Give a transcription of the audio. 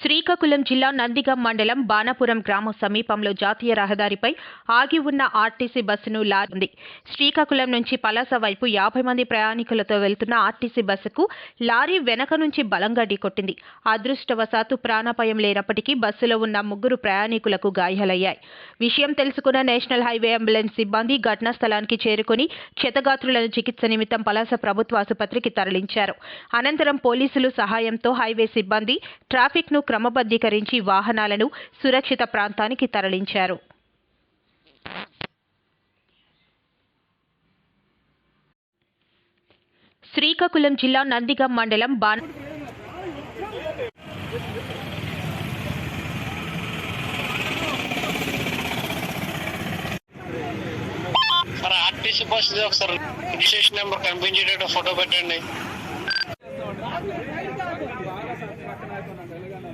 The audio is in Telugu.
శ్రీకాకుళం జిల్లా నందిగం మండలం బాణపురం గ్రామ సమీపంలో జాతీయ రహదారిపై ఆగి ఉన్న ఆర్టీసీ బస్సును లారీ ఉంది శ్రీకాకుళం నుంచి పలాస వైపు యాభై మంది ప్రయాణికులతో వెళ్తున్న ఆర్టీసీ బస్సుకు లారీ వెనక నుంచి బలంగా ఢీకొట్టింది. అదృష్టవశాత్తు ప్రాణాపాయం లేనప్పటికీ బస్సులో ఉన్న ముగ్గురు ప్రయాణికులకు గాయాలయ్యాయి. విషయం తెలుసుకున్న నేషనల్ హైవే అంబులెన్స్ సిబ్బంది ఘటనా స్థలానికి చేరుకుని క్షతగాత్రులను చికిత్స నిమిత్తం పలాస ప్రభుత్వ ఆసుపత్రికి తరలించారు. అనంతరం పోలీసులు సహాయంతో హైవే సిబ్బంది ట్రాఫిక్ను క్రమబద్ధీకరించి వాహనాలను సురక్షిత ప్రాంతానికి తరలించారు. శ్రీకాకుళం జిల్లా నందిగం మండలం బాన్ ఆర్టీసీ బస్ ఒకసారి. రిజిస్ట్రేషన్ నెంబర్ కనిపించేటట్టు ఫోటో పెట్టండి. తెలంగాణ